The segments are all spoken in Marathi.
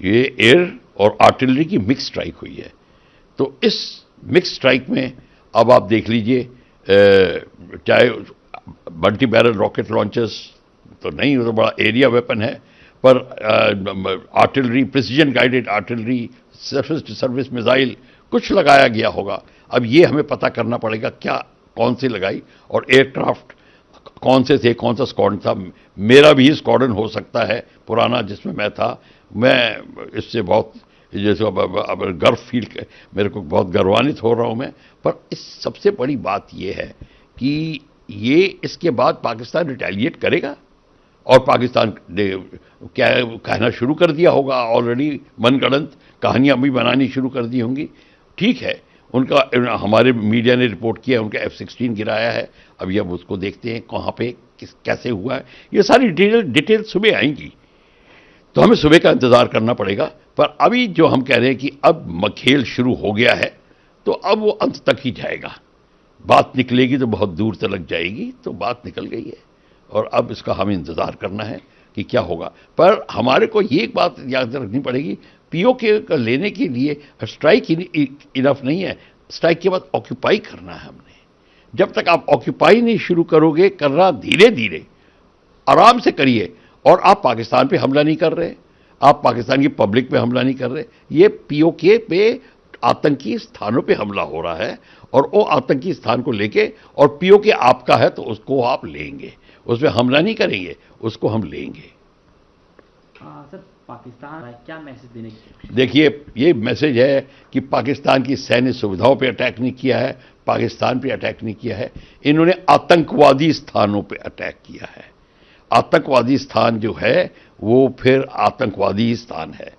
ये एयर और आर्टिलरी की मिक्स स्ट्राइक हुई है। तो इस मिक्स स्ट्राइक में अब आप देख लीजिए चाहे मल्टी बैरल रॉकेट लॉन्चर्स तो नहीं, वो तो बड़ा एरिया वेपन है, पर artillery precision guided artillery service to service missile कुछ लगाया गया होगा। अब ये हमें पता करना पड़ेगा क्या, कौन सी लगाई और एयरक्राफ्ट कौन से थे, कौन सा स्क्वाडन था। मेरा भी स्क्वाडन हो सकता है, पुराना जिसमें मैं था मैं इससे बहुत जैसे अब, अब, गर्व फील कर- मेरे को बहुत गर्वान्वित हो रहा हूँ मैं। पर इस सबसे बड़ी बात यह है कि ये इसके बाद पाकिस्तान रिटेलिएट करेगा और पाकिस्तान ने क्या कहना शुरू कर दिया होगा। ऑलरेडी मनगढ़ंत कहानियाँ भी बनानी शुरू कर दी होंगी। ठीक है उनका हमारे मीडिया ने रिपोर्ट किया उनका एफ़ सिक्सटीन गिराया है। अभी अब उसको देखते हैं कहाँ पे किस कैसे हुआ है। ये सारी डिटेल डिटेल सुबह आएँगी। तो हमें सुबह का इंतज़ार करना पड़ेगा। पर अभी जो हम कह रहे हैं कि अब खेल शुरू हो गया है तो अब वो अंत तक ही जाएगा। बात निकलेगी तो बहुत दूर तक लग जाएगी तो बात निकल गई है। और अब इसका हमें इंतज़ार करना है कि क्या होगा। पर हमारे को ये एक बात याद रखनी पड़ेगी, पीओ के लेने के लिए स्ट्राइक इनफ नहीं है। स्ट्राइक के बाद ऑक्यूपाई करना है हमने। जब तक आप ऑक्यूपाई नहीं शुरू करोगे करना धीरे धीरे आराम से करिए। और आप पाकिस्तान पे हमला नहीं कर रहे आप पाकिस्तान की पब्लिक पे हमला नहीं कर रहे। ये पीओके पे आतंकी स्थानों पे हमला हो रहा है और वो आतंकी स्थान को लेके और पीओके आपका है तो उसको आप लेंगे। उसमें हमला नहीं करेंगे उसको हम लेंगे। सर पाकिस्तान क्या मैसेज देने की देखिए ये मैसेज है कि पाकिस्तान की सैन्य सुविधाओं पे अटैक नहीं किया है पाकिस्तान पे अटैक नहीं किया है। इन्होंने आतंकवादी स्थानों पे अटैक किया है। आतंकवादी स्थान जो है, वो फिर आतंकवादी स्थान है।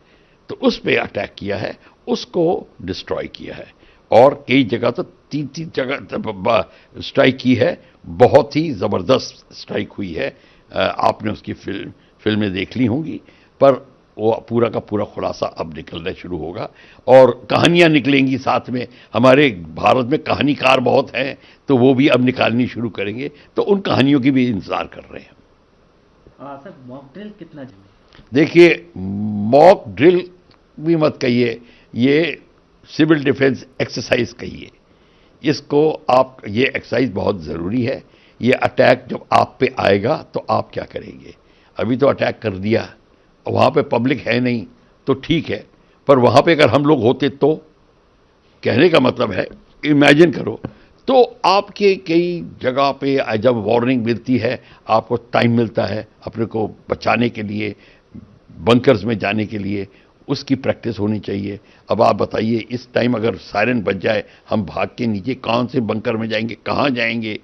तो उस पर अटैक किया है, उसको डिस्ट्रॉय किया है। और कई जगह तो तीन तीन जगह स्ट्राइक की है, बहुत ही ज़बरदस्त स्ट्राइक हुई है। आपने उसकी फ़िल्म, फ़िल्में देख ली होंगी, पर वो पूरा का पूरा खुलासा अब निकलना शुरू होगा। और कहानियाँ निकलेंगी साथ में। हमारे भारत में कहानीकार बहुत हैं तो वो भी अब निकालनी शुरू करेंगे। तो उन कहानियों की भी इंतज़ार कर रहे हैं। सर मॉक ड्रिल कितना देखिए मॉक ड्रिल भी मत कहिए, ये सिविल डिफेंस एक्सरसाइज कहिए। इसको आप, ये एक्सरसाइज बहुत ज़रूरी है। ये अटैक जब आप पे आएगा तो आप क्या करेंगे? अभी तो अटैक कर दिया। वहाँ पे पब्लिक है नहीं तो ठीक है। पर वहाँ पे अगर हम लोग होते तो? कहने का मतलब है इमेजिन करो तो आपके कई जगह पे जब वार्निंग मिलती है, आपको टाइम मिलता है अपने को बचाने के लिए बंकर्स में जाने के लिए, उसकी प्रैक्टिस होनी चाहिए। अब आप बताइए, इस टाइम अगर सायरन बज जाए, हम भाग के नीचे कौन से बंकर में जाएँगे, कहाँ जाएँगे?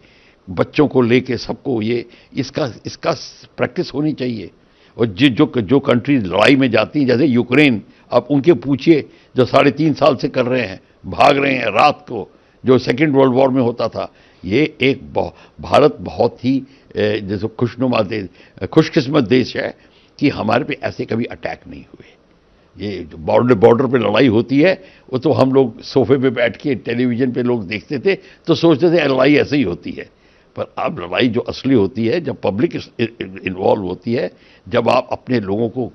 बच्चों को लेके सबको ये, इसका इसका प्रैक्टिस होनी चाहिए। और जो जो जो कंट्री लड़ाई में जाती हैं, जैसे यूक्रेन आप उनके पूछिए, जो साढ़े तीन साल से कर रहे हैं, भाग रहे हैं रात को जो सेकेंड वर्ल्ड वॉर में होता था, ये एक भारत बहुत ही जैसे खुशनुमा देश, खुशकिस्मत देश है कि हमारे पे ऐसे कभी अटैक नहीं हुए। ये बॉर्डर बॉर्डर पे लड़ाई होती है, वो तो हम लोग सोफे पे बैठ के टेलीविज़न पे लोग देखते थे तो सोचते थे लड़ाई ऐसे ही होती है। पर अब लड़ाई जो असली होती है, जब पब्लिक इन्वॉल्व होती है, जब आप अपने लोगों को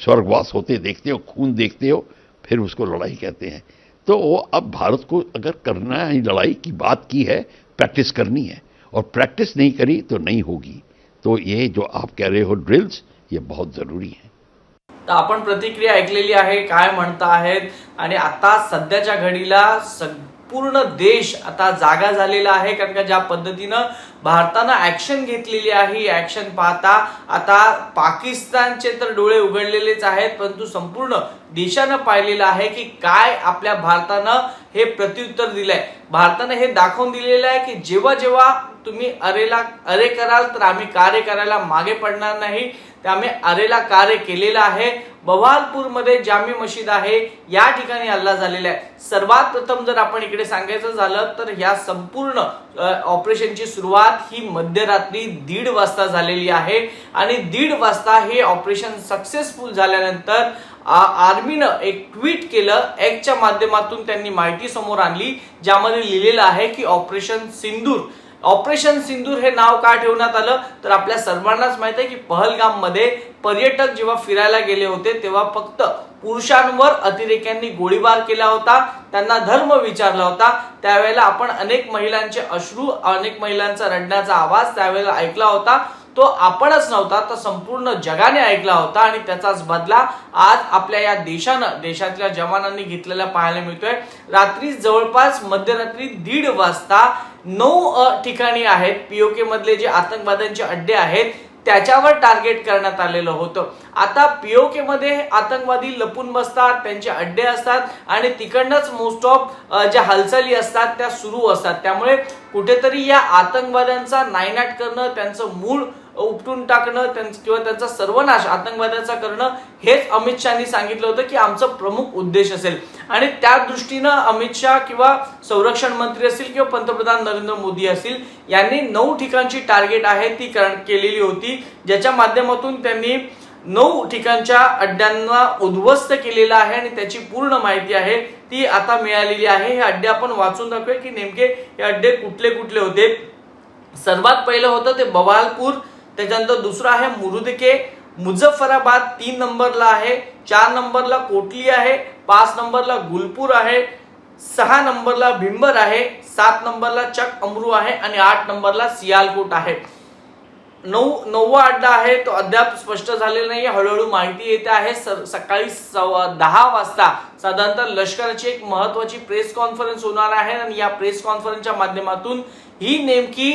स्वर्गवास होते देखते हो, खून देखते हो, फिर उसको लड़ाई कहते हैं। तो अब भारत को अगर करना है लड़ाई की बात की है प्रैक्टिस करनी है और प्रैक्टिस नहीं करी तो नहीं होगी। तो ये जो आप कह रहे हो ड्रिल्स ये बहुत ज़रूरी है। तर आपण प्रतिक्रिया ऐकलेली आहे काय म्हणता आहेत आणि आता सध्याच्या घडीला संपूर्ण देश आता जागा झालेला आहे कारण का ज्या पद्धतीनं भारतानं ऍक्शन घेतलेली आहे. ॲक्शन ऍक्शन पाहता आता पाकिस्तानचे तर डोळे उघडलेलेच आहेत परंतु संपूर्ण देशानं पाहिलेलं आहे की काय आपल्या भारतानं हे प्रत्युत्तर दिलंय. भारतानं हे दाखवून दिलेलं आहे की जेव्हा जेव्हा तुम्ही अरेला अरे कराल तर आम्ही कार्य करायला मागे पडणार नाही. त्यामुळे अरेला कार्य केलेलं आहे. बवालपूरमध्ये जामी मशीद आहे. या ठिकाणी हल्ला झालेला आहे. सर्वात प्रथम जर आपण इकडे सांगायचं झालं तर ह्या संपूर्ण ऑपरेशनची सुरुवात ही मध्यरात्री दीड वाजता झालेली आहे. आणि दीड वाजता हे ऑपरेशन सक्सेसफुल झाल्यानंतर आ- आर्मीनं एक ट्विट केलं. एक्सच्या माध्यमातून त्यांनी माहिती समोर आणली ज्यामध्ये लिहिलेलं आहे की ऑपरेशन सिंदूर ऑपरेशन सिंदूर हे नाव का ठेवण्यात आलं? तर आपल्या सर्वांनाच माहीत आहे की पहलगाममध्ये पर्यटक जेव्हा फिरायला गेले होते तेव्हा फक्त पुरुषांवर अतिरेक्यांनी गोळीबार केला होता. त्यांना धर्म विचारला होता. त्यावेळेला आपण अनेक महिलांचे अश्रू अनेक महिलांचा रडण्याचा आवाज त्यावेळेला ऐकला होता. तो आपणच नव्हता तर संपूर्ण जगाने ऐकला होता आणि त्याचाच बदला आज आपल्या या देशानं देशातल्या जवानांनी घेतलेला पाहायला मिळतोय. रात्री जवळपास मध्यरात्री दीड वाजता नऊ ठिकाणी आहेत. पीओके मधले जे आतंकवाद्यांचे अड्डे आहेत त्याच्यावर टार्गेट करण्यात आलेलं होतं. आता पीओके मध्ये आतंकवादी लपून बसतात त्यांचे अड्डे असतात आणि तिकडनंच मोस्ट ऑफ ज्या हालचाली असतात त्या सुरू असतात. त्यामुळे कुठेतरी या आतंकवाद्यांचा नायनाट करणं त्यांचं मूळ उपटून टाकणं त्यांचं किंवा त्यांचा सर्वनाश आतंकवादाचा करणं हेच अमित शहानी सांगितलं होतं की आमचं प्रमुख उद्देश असेल. आणि त्या दृष्टीनं अमित शहा किंवा संरक्षण मंत्री असतील किंवा पंतप्रधान नरेंद्र मोदी असतील यांनी नऊ ठिकाणची टार्गेट आहे ती कर- केलेली होती ज्याच्या माध्यमातून त्यांनी नऊ ठिकाणच्या अड्ड्यांना उद्ध्वस्त केलेलं आहे आणि त्याची पूर्ण माहिती आहे ती आता मिळालेली आहे. हे अड्डे आपण वाचून दाखवूया की नेमके हे अड्डे कुठले कुठले होते. सर्वात पहिलं होतं ते बवालपूर त्याच्यानंतर दुसरं आहे मुरुदके. मुझफ्फराबाद तीन नंबरला आहे चार नंबरला कोटली आहे पाच नंबरला गुलपूर आहे सहा नंबरला भिंबर आहे सात नंबरला चक अमरू आहे आणि आठ नंबरला सियालकोट आहे. नऊ नववा अड्डा आहे तो अद्याप स्पष्ट झालेला नाही हळूहळू माहिती येते आहे सकाळी दहा वाजता. साधारणतः लष्कराची एक महत्वाची प्रेस कॉन्फरन्स होणार आहे आणि या प्रेस कॉन्फरन्सच्या माध्यमातून ही नेमकी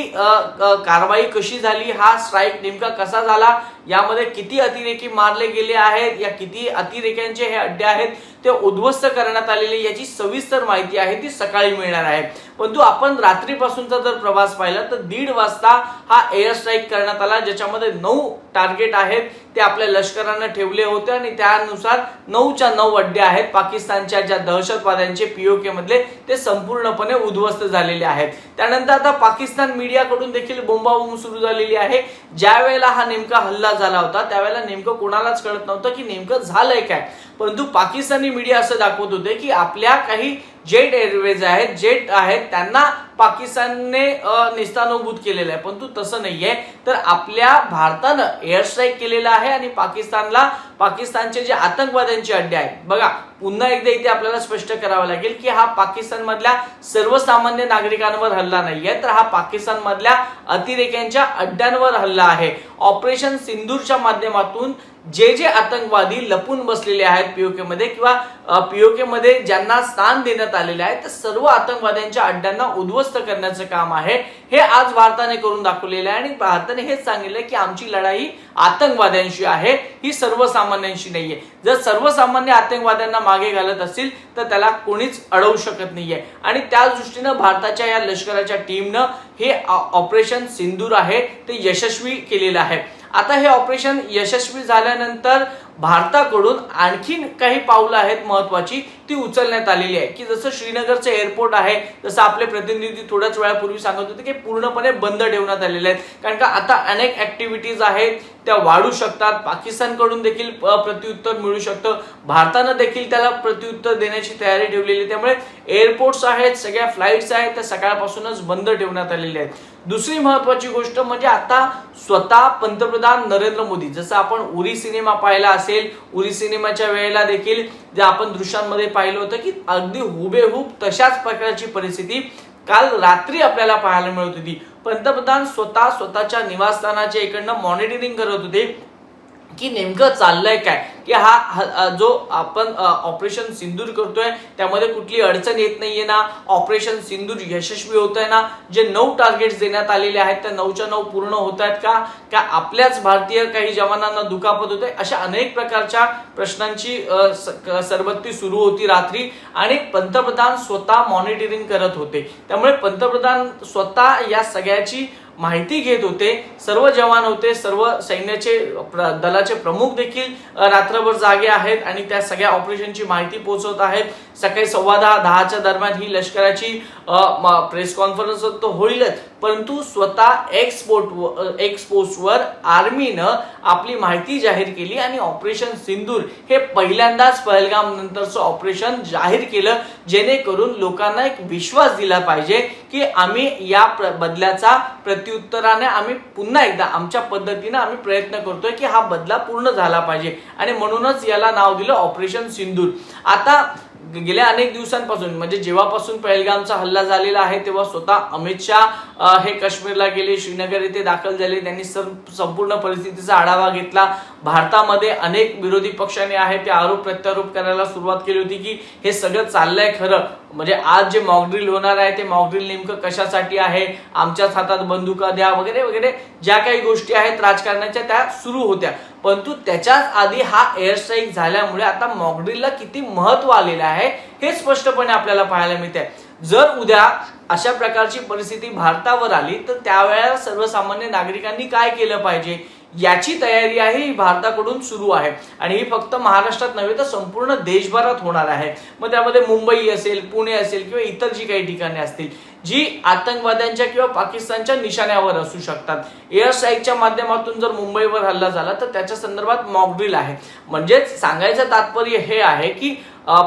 कारवाई कशी झाली हा स्ट्राईक नेमका कसा झाला यामध्ये किती अतिरेकी मारले गेले आहेत या किती अतिरेक्यांचे हे अड्डे आहेत ते उद्ध्वस्त करण्यात आलेले याची सविस्तर माहिती आहे ती सकाळी मिळणार आहे. परंतु आपण रात्रीपासूनचा जर प्रवास पाहिला तर दीड वाजता हा एअर स्ट्राईक करण्यात आला ज्याच्यामध्ये नऊ टार्गेट आहेत ते आपल्या लष्करानं ठेवले होते आणि त्यानुसार नऊच्या नऊ अड्डे आहेत. पाकिस्तानच्या ज्या दहशतवाद्यांचे पीओके मधले ते संपूर्णपणे उद्ध्वस्त झालेले आहेत. त्यानंतर आता पाकिस्तान मीडियाकडून देखील बोंबाबोंब सुरू झालेली आहे. ज्या वेळेला हा नेमका हल्ला झाला होता त्यावेळेला नेमकं कोणालाच कळत नव्हतं की नेमकं झालंय काय. परंतु पाकिस्तानी मीडिया असं दाखवत होते की आपल्या काही जेट एअरवेज आहेत जेट आहेत त्यांना पाकिस्तानने निस्तानुभूत केलेलं आहे. परंतु तसं नाहीये. तर आपल्या भारतानं एअर स्ट्राईक केलेला आहे आणि पाकिस्तानला पाकिस्तानचे जे आतंकवाद्यांचे अड्डे आहेत. बघा पुन्हा एकदा इथे आपल्याला स्पष्ट करावं लागेल की हा पाकिस्तानमधल्या सर्वसामान्य नागरिकांवर हल्ला नाहीये. तर हा पाकिस्तानमधल्या अतिरेक्यांच्या अड्ड्यांवर हल्ला आहे. ऑपरेशन सिंदूरच्या माध्यमातून जे जे आतंकवादी लपून बसलेले आहेत पीओके मध्ये किंवा पीओके मध्ये ज्यांना स्थान देण्यात आलेले आहे त्या सर्व आतंकवाद्यांच्या अड्ड्यांना उद्ध्वस्त करण्याचं काम आहे. हे आज भारताने करून दाखवलेलं आहे आणि भारताने हेच सांगितलं की आमची लढाई आतंकवाद्यांशी आहे ही सर्वसामान्यांशी नाहीये. जर सर्वसामान्य आतंकवाद्यांना मागे घालत असतील तर त्याला कोणीच अडवू शकत नाहीये. आणि त्या दृष्टीनं भारताच्या या लष्कराच्या टीमनं हे ऑपरेशन सिंदूर आहे ते यशस्वी केलेलं आहे. आता हे ऑपरेशन यशस्वी झाल्यानंतर भारताकडून आणखीन काही पावलं आहेत महत्वाची. ती उचलण्यात आलेली आहे की जसं श्रीनगरचं एअरपोर्ट आहे जसं आपले प्रतिनिधी थोड्याच वेळापूर्वी सांगत होते की पूर्णपणे बंद ठेवण्यात आलेले आहेत. कारण का आता अनेक ऍक्टिव्हिटीज आहेत त्या वाढू शकतात. पाकिस्तानकडून देखील प्रत्युत्तर मिळू शकतं. भारतानं देखील त्याला प्रत्युत्तर देण्याची तयारी ठेवलेली आहे. त्यामुळे एअरपोर्ट्स आहेत सगळ्या फ्लाईट्स आहेत त्या सकाळपासूनच बंद ठेवण्यात आलेल्या आहेत. दुसरी महत्वाची गोष्ट म्हणजे आता स्वतः पंतप्रधान नरेंद्र मोदी. जसं आपण उरी सिनेमा पाहिला असेल उरी सिनेमाच्या वेळेला देखील जे आपण दृश्यांमध्ये पाहिलं होतं की अगदी हुबेहूब तशाच प्रकारची परिस्थिती काल रात्री आपल्याला पाहायला मिळत होती. पंतप्रधान स्वतः स्वतःच्या निवासस्थानाच्या इकडनं मॉनिटरिंग करत होते. की नेमकं चाललंय काय? की हा जो आपण ऑपरेशन सिंदूर करतोय त्यामध्ये कुठली अडचण येत नाहीये ना? ऑपरेशन सिंदूर यशस्वी होत आहे ना? जे नऊ टार्गेट्स देण्यात आलेले आहेत त्या नऊच्या नऊ पूर्ण होत आहेत का? का आपल्याच भारतीय काही जवानांना दुखापत होते अशा अनेक प्रकारच्या प्रश्नांची सरबत्ती सुरू होती रात्री आणि पंतप्रधान स्वतः मॉनिटरिंग करत होते. त्यामुळे पंतप्रधान स्वतः या सगळ्याची माहिती घेत होते सर्व जवान होते सर्व सैन्याचे दलाचे प्रमुख देखील रात्रभर जागे आहेत आणि त्या सगळ्या ऑपरेशनची माहिती पोहोचवत आहेत. सकाळी सव्वा दहा दहाच्या दरम्यान ही लष्कराची प्रेस कॉन्फरन्स तो होईलच. परंतु स्वतः एक्सपोर्ट एक्सपोर्टवर आर्मीनं आपली माहिती जाहीर केली आणि ऑपरेशन सिंदूर हे पहिल्यांदाच पहलगाम नंतरचं ऑपरेशन जाहीर केलं जेणेकरून लोकांना एक विश्वास दिला पाहिजे की आम्ही या प्र- बदल्याचा प्रत्युत्तराने आम्ही पुन्हा एकदा आमच्या पद्धतीनं आम्ही प्रयत्न करतोय की हा बदला पूर्ण झाला पाहिजे. आणि म्हणूनच याला नाव दिलं ऑपरेशन सिंदूर. आता गेल्या अनेक दिवसांपासून म्हणजे जेव्हापासून पहलगामचा हल्ला झालेला आहे तेव्हा स्वतः अमित शहा हे काश्मीरला गेले श्रीनगर येथे दाखल झाले त्यांनी संपूर्ण परिस्थितीचा आढावा घेतला. भारतामध्ये अनेक विरोधी पक्षांनी आहे ते आरोप प्रत्यारोप करायला सुरुवात केली होती की हे सगळं चाललंय खरं. म्हणजे आज जे मॉकड्रिल होणार आहे ते मॉकड्रिल नेमकं कशासाठी आहे आमच्याच हातात बंदुका द्या वगैरे वगैरे ज्या काही गोष्टी आहेत राजकारणाच्या त्या सुरू होत्या. परंतु त्याच्याच आधी हा एअर स्ट्राईक झाल्यामुळे आता मॉकड्रिलला किती महत्त्व आलेलं आहे हे स्पष्टपणे आपल्याला पाहायला मिळते जर उद्या अशा प्रकारची परिस्थिती भारतावर आली तर त्यावेळेला सर्वसामान्य नागरिकांनी काय केलं पाहिजे? याची तयारी आहे ही भारताकडून सुरू आहे. आणि ही फक्त महाराष्ट्रात नव्हे तर संपूर्ण देशभरात होणार आहे. मग त्यामध्ये मुंबई असेल पुणे असेल किंवा इतर जी काही ठिकाणे असतील जी आतंकवाद्यांच्या किंवा पाकिस्तानच्या निशाण्यावर असू शकतात. एअर स्ट्राईकच्या माध्यमातून जर मुंबईवर हल्ला झाला तर त्याच्या संदर्भात मॉकड्रिल आहे. म्हणजेच सांगायचं तात्पर्य हे आहे की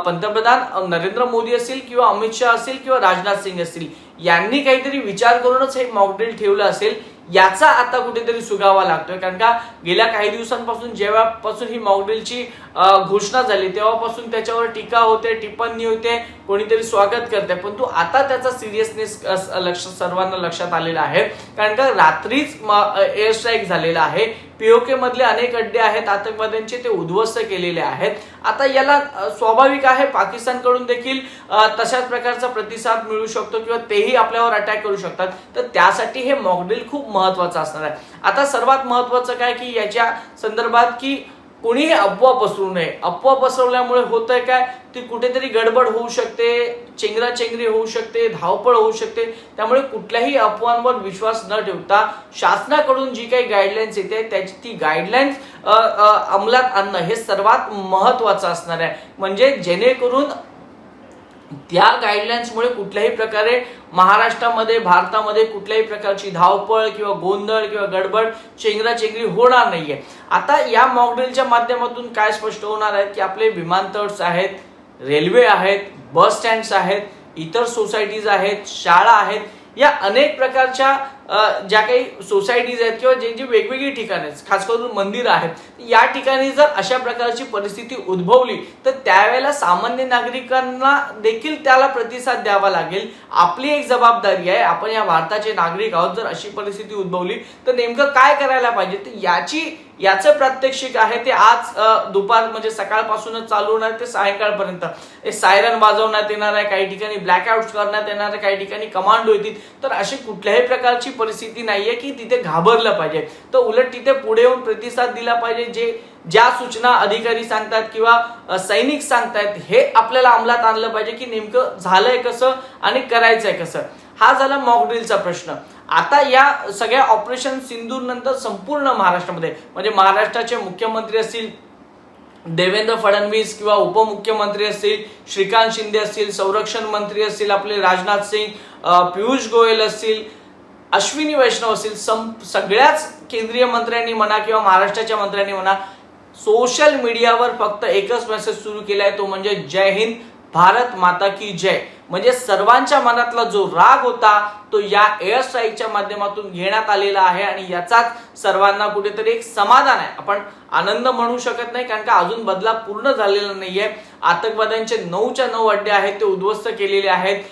पंतप्रधान नरेंद्र मोदी असतील किंवा अमित शहा असतील किंवा राजनाथ सिंग असतील यांनी काहीतरी विचार करूनच हे मॉकड्रिल ठेवलं असेल याचा आता कुठेतरी सुगावा लागतोय. कारण का गेल्या काही दिवसांपासून जेव्हापासून ही मॉकड्रिलची घोषणा झाली तेव्हापासून त्याच्यावर टीका होते टिप्पणी होते कोणीतरी स्वागत करते. परंतु आता त्याचा सिरियसनेस लक्ष सर्वांना लक्षात आलेला आहे. कारण का रात्रीच एअर स्ट्राईक झालेला आहे. पीओके मधले अनेक अड्डे आहेत आतंकवाद्यांचे ते उद्ध्वस्त केलेले आहेत. आता याला स्वाभाविक आहे पाकिस्तानकडून देखील तशाच प्रकारचा प्रतिसाद मिळू शकतो किंवा तेही आपल्यावर अटॅक करू शकतात. तर त्यासाठी हे मॉकड्रिल खूप महत्वाचं असणार आहे. आता सर्वात महत्वाचं काय की याच्या संदर्भात की कोणीही अफवा पसरू नये. अफवा पसरवल्यामुळे होतंय काय? ती कुठेतरी गडबड होऊ शकते चेंगराचेंगरी होऊ शकते धावपळ होऊ शकते. त्यामुळे कुठल्याही अफवांवर विश्वास न ठेवता शासनाकडून जी काही गाईडलाईन्स येते त्याची ती गाईडलाईन्स अंमलात आणणं हे सर्वात महत्वाचं असणार आहे. म्हणजे जेणेकरून त्या गाईडलाईन्समुळे कुठल्याही प्रकारे महाराष्ट्रामध्ये भारतामध्ये कुठल्याही प्रकारची धावपळ किंवा गोंधळ किंवा गडबड चेंगराचेंगरी होणार नाहीये. आता या मॉकड्रिलच्या माध्यमातून काय स्पष्ट होणार आहे? की आपले विमानतळ आहेत रेल्वे आहेत बस स्टँड्स आहेत इतर सोसायटीज आहेत शाळा आहेत या अनेक प्रकारच्या ज्या काही सोसायटीज आहेत किंवा जे जी वेगवेगळी ठिकाणं आहेत खास करून मंदिरं आहेत या ठिकाणी जर अशा प्रकारची परिस्थिती उद्भवली तर त्यावेळेला सामान्य नागरिकांना देखील त्याला प्रतिसाद द्यावा लागेल. आपली एक जबाबदारी आहे आपण या भारताचे नागरिक आहोत जर अशी परिस्थिती उद्भवली तर नेमकं काय करायला पाहिजे? तर याची याचं प्रात्यक्षिक आहे ते आज दुपार म्हणजे सकाळपासूनच चालू होणार ते सायंकाळपर्यंत. सायरन वाजवण्यात येणार आहे काही ठिकाणी ब्लॅकआउट करण्यात येणार आहे काही ठिकाणी कमांडो येतील. तर अशी कुठल्याही प्रकारची परिस्थिती नाहीये की तिथे घाबरलं पाहिजे. तर उलट तिथे पुढे येऊन प्रतिसाद दिला पाहिजे जे ज्या सूचना अधिकारी सांगतात किंवा सैनिक सांगतायत हे आपल्याला अंमलात आणलं पाहिजे की नेमकं झालंय कसं आणि करायचंय कसं. हा झाला मॉकड्रिलचा प्रश्न. आता या सगळ्या ऑपरेशन सिंदूर नंतर संपूर्ण महाराष्ट्रामध्ये म्हणजे महाराष्ट्राचे मुख्यमंत्री असतील देवेंद्र फडणवीस किंवा उपमुख्यमंत्री असतील श्रीकांत शिंदे असतील संरक्षण मंत्री असतील आपले राजनाथ सिंग पियुष गोयल असतील अश्विनी वैष्णव असतील सं सगळ्याच केंद्रीय मंत्र्यांनी म्हणा किंवा महाराष्ट्राच्या मंत्र्यांनी म्हणा सोशल मीडियावर फक्त एकच मेसेज सुरू केला आहे तो म्हणजे जय हिंद भारत माता की जय. म्हणजे सर्वांच्या मनातला जो राग होता तो या एअर स्ट्राईकच्या माध्यमातून घेण्यात आलेला आहे आणि याचाच सर्वांना कुठेतरी एक समाधान आहे. आपण आनंद म्हणू शकत नाही कारण का अजून बदला पूर्ण झालेला नाहीये. आतंकवाद्यांचे नऊच्या नऊ अड्डे आहेत ते उद्ध्वस्त केलेले आहेत.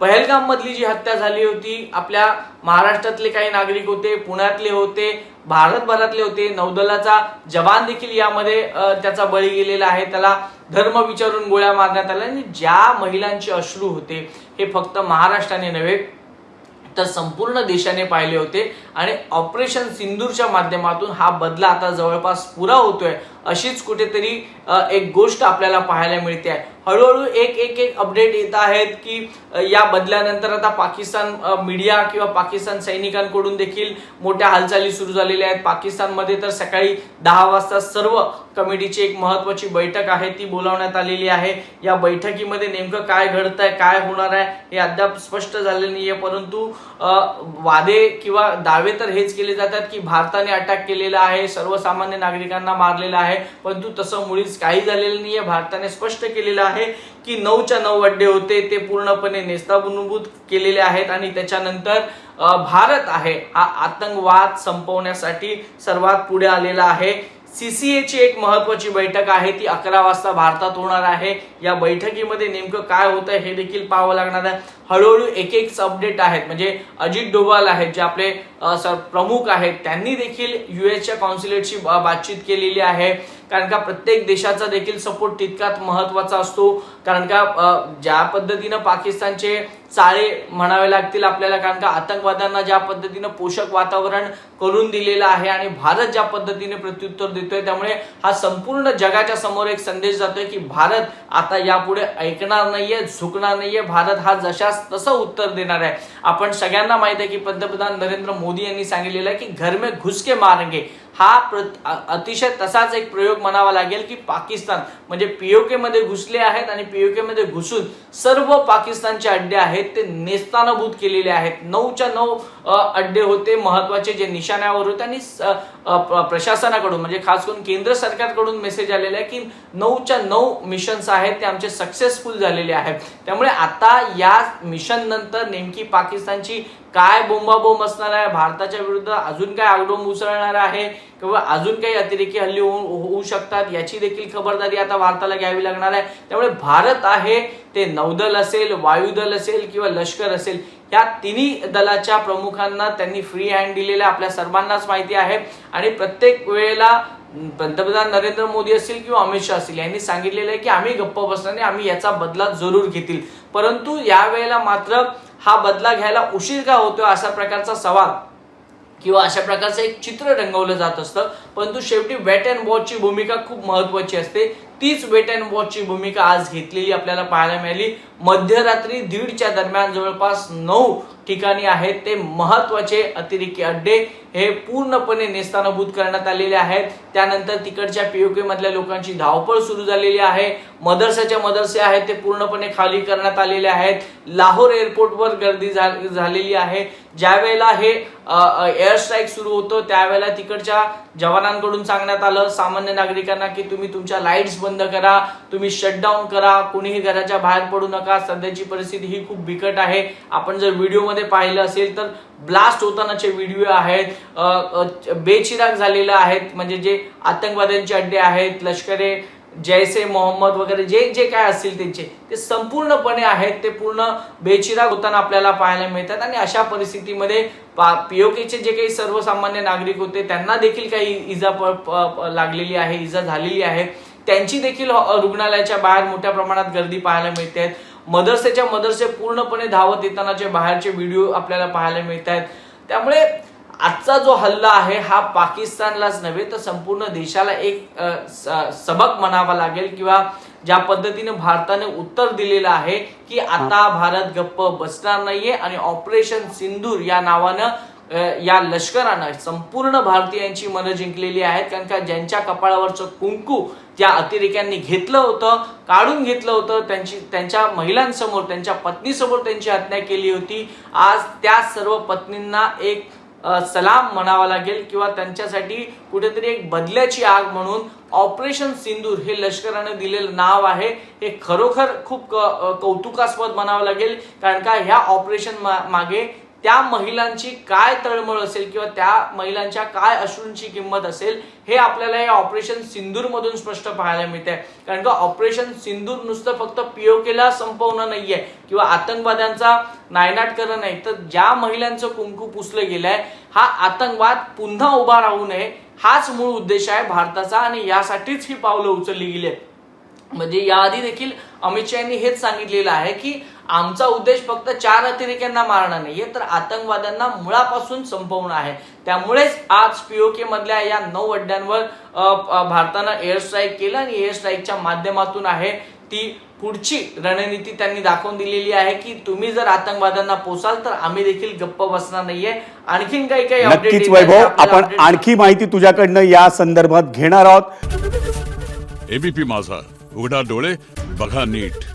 पहलगाम मधली जी हत्या झाली होती आपल्या महाराष्ट्रातले काही नागरिक होते पुण्यातले होते भारतभरातले होते नौदलाचा जवान देखील यामध्ये त्याचा बळी गेलेला आहे. त्याला धर्म विचारून गोळ्या मारण्यात आल्या आणि ज्या महिलांचे अश्रू होते हे फक्त महाराष्ट्राने नव्हे तर संपूर्ण देशाने पाहिले होते. आणि ऑपरेशन सिंदूरच्या माध्यमातून हा बदला आता जवळपास पुरा होतोय अशीच कुठेतरी एक गोष्ट आपल्याला पाहायला मिळते आहे. हळूहळू एक एक एक अपडेट येत आहेत की या बदल्यानंतर आता पाकिस्तान मीडिया किंवा पाकिस्तान सैनिकांकडून देखील मोठ्या हालचाली सुरू झालेल्या आहेत. पाकिस्तानमध्ये तर सकाळी दहा वाजता सर्व कमिटीची एक महत्वाची बैठक आहे ती बोलावण्यात आलेली आहे. या बैठकीमध्ये नेमकं काय घडत आहे काय होणार आहे हे अद्याप स्पष्ट झाले नाही आहे परंतु वादे किंवा दावे तर हेच केले जातात की भारताने अटॅक केलेला आहे सर्वसामान्य नागरिकांना मारलेला आहे. परंतु तसं मुळीच काही झालेलं नाही आहे भारताने स्पष्ट केलेलं आहे की नऊच्या नऊ अड्डे होते ते पूर्णपणे नेस्ताबुनभूत केलेले आहेत आणि त्याच्यानंतर भारत आहे हा आतंकवाद संपवण्यासाठी सर्वात पुढे आलेला आहे. सीसीए ची एक महत्वाची बैठक आहे ती अकरा वाजता भारतात होणार आहे. या बैठकीमध्ये नेमकं काय होतं हे देखील पाहावं लागणार आहे. हळूहळू एक एक अपडेट आहेत म्हणजे अजित डोभाल आहेत जे आपले सर प्रमुख आहेत. त्यांनी देखील युएसच्या कॉन्सुलेटशी बातचीत केलेली आहे. कारण का प्रत्येक देशाचा देखील सपोर्ट तितकाच महत्त्वाचा असतो. कारण का ज्या पद्धतीनं पाकिस्तानचे चाळे म्हणावे लागतील आपल्याला कारण का आतंकवाद्यांना ज्या पद्धतीनं पोषक वातावरण करून दिलेलं आहे आणि भारत ज्या पद्धतीने प्रत्युत्तर देतोय त्यामुळे हा संपूर्ण जगाच्या समोर एक संदेश जातोय की भारत आता यापुढे ऐकणार नाहीये झुकणार नाहीये. भारत हा जशास तसं उत्तर देणार आहे. आपण सगळ्यांना माहीत आहे की पंतप्रधान नरेंद्र मोदी यांनी सांगितलेलं आहे की घर में घुस के मारेंगे. हा प्र- अतिशय तसाच एक प्रयोग म्हणावा लागेल की पाकिस्तान म्हणजे पीओके मध्ये घुसले आहेत आणि पीओके मध्ये घुसून सर्व पाकिस्तानचे अड्डे आहेत ते नेस्तानभूत केलेले आहेत. नऊच्या नऊ अड्डे होते महत्त्वाचे जे निशाण्यावर होते आणि स- प्रशासनाकडून म्हणजे खास करून केंद्र सरकारकडून मेसेज आलेला आहे की नऊच्या नऊ मिशन्स आहेत ते आमचे सक्सेसफुल झालेले आहेत. त्यामुळे आता या मिशन नंतर नेमकी पाकिस्तानची काय बोंबाबोंब असणार आहे भारताच्या विरुद्ध अजून काय आगडोंब उसळणार आहे किंवा अजून काही अतिरेकी हल्ले होऊ होऊ शकतात याची देखील खबरदारी आता भारताला घ्यावी लागणार आहे. त्यामुळे भारत आहे ते नौदल असेल वायुदल असेल किंवा लष्कर असेल या तिन्ही दलाच्या प्रमुखांना त्यांनी फ्री हँड दिलेल्या आपल्या सर्वांनाच माहिती आहे. आणि प्रत्येक वेळेला पंतप्रधान नरेंद्र मोदी असतील किंवा अमित शहा असतील यांनी सांगितलेलं आहे की आम्ही गप्प बसल्याने आम्ही याचा बदला जरूर घेतील. परंतु यावेळेला मात्र हा बदला घ्यायला उशीर का होतोय अशा प्रकारचा सवाल किंवा अशा प्रकारचं एक चित्र रंगवलं जात असतं. परंतु शेवटी वेट अँड वॉचची भूमिका खूप महत्वाची असते. तीच वेट अँड वॉचची भूमिका आज घेतलेली आपल्याला पाहायला मिळाली. मध्यरात्री दीडच्या दरम्यान जवळपास नऊ ठिकाणी आहेत ते महत्त्वाचे अतिरेकी अड्डे. हे पूर्णपणे नेस्तानभूत करण्यात आलेले आहेत. त्यानंतर तिकडच्या पीओके मधल्या लोकांची धावपळ सुरू झालेली आहे. मदरसाच्या मदरसे आहेत ते पूर्णपणे खाली करण्यात आलेले आहेत. लाहोर एअरपोर्टवर गर्दी झा- झालेली आहे. ज्या वेळेला हे एअर स्ट्राईक सुरू होतं त्यावेळेला तिकडच्या जवानांकडून सांगण्यात आलं सामान्य नागरिकांना की तुम्ही तुमच्या लाईट्स बंद करा तुम्ही शटडाऊन करा कोणीही घराच्या बाहेर पडू नका सध्याची परिस्थिती ही खूप बिकट आहे. आपण जर व्हिडिओमध्ये पाहिलं असेल तर ब्लास्ट होतानाचे व्हिडिओ आहेत बेचिराग झालेले आहेत म्हणजे जे आतंकवाद्यांचे अड्डे आहेत लष्करे जैसे मोहम्मद वगैरे जे जे काय असतील त्यांचे ते संपूर्णपणे आहेत ते पूर्ण बेचिराग होताना आपल्याला पाहायला मिळतात. आणि अशा परिस्थितीमध्ये पीओकेचे जे काही सर्वसामान्य नागरिक होते त्यांना देखील काही इजा प- लागलेली आहे इजा झालेली आहे. त्यांची देखील रुग्णालयाच्या बाहेर मोठ्या प्रमाणात गर्दी पाहायला मिळते आहेत. मदरसेच्या मदरसे पूर्णपणे धावत येतानाचे बाहेरचे व्हिडिओ आपल्याला पाहायला मिळत आहेत. त्यामुळे आजचा जो हल्ला आहे हा पाकिस्तानलाच नव्हे तर संपूर्ण देशाला एक सबक म्हणावा लागेल किंवा ज्या पद्धतीने भारताने उत्तर दिलेलं आहे की आता भारत गप्प बसणार नाहीये आणि ऑपरेशन सिंदूर या नावानं या लष्करानं संपूर्ण भारतीयांची मनं जिंकलेली आहेत. कारण का ज्यांच्या कपाळावरचं कुंकू त्या अतिरेक्यांनी घेतलं होतं काढून घेतलं होतं त्यांची त्यांच्या महिलांसमोर त्यांच्या पत्नीसमोर त्यांची हत्या केली होती. आज त्या सर्व पत्नींना एक सलाम म्हणावा लागेल किंवा त्यांच्यासाठी कुठेतरी एक बदल्याची आग म्हणून ऑपरेशन सिंदूर हे लष्करानं दिलेलं नाव आहे. हे खरोखर खूप कौतुकास्पद म्हणावं लागेल. कारण का ह्या ऑपरेशन मागे त्या महिलांची काय तळमळ असेल किंवा त्या महिलांच्या काय अश्रूंची किंमत असेल हे आपल्याला या ऑपरेशन सिंदूर मधून स्पष्ट पाहायला मिळते कारण का ऑपरेशन सिंदूर नुसतं फक्त पीओकेला संपवणं नाहीये किंवा आतंकवाद्यांचा नायनाट करणं नाही. तर ज्या महिलांचं कुंकू पुसलं गेलंय हा आतंकवाद पुन्हा उभा राहू नये हाच मूळ उद्देश आहे भारताचा आणि यासाठीच ही पावलं उचलली गेली म्हणजे याआधी देखील अमित शहा यांनी हेच सांगितलेलं आहे की आमचा उद्देश फक्त चार अतिरेक्यांना मारणं नाहीये तर आतंकवाद्यांना मुळापासून संपवणं आहे. त्यामुळेच आज पीओके मधल्या या नऊ अड्ड्यांवर भारतानं एअर स्ट्राईक केलं आणि एअर स्ट्राईकच्या माध्यमातून आहे ती पुढची रणनीती त्यांनी दाखवून दिलेली आहे की तुम्ही जर आतंकवाद्यांना पोसाल तर आम्ही देखील गप्प बसणार नाहीये. आणखीन काही काही नक्कीच वैभव आपण आणखी माहिती तुझ्याकडनं या संदर्भात घेणार आहोत. एबीपी माझा उघडा डोळे बघा नीट.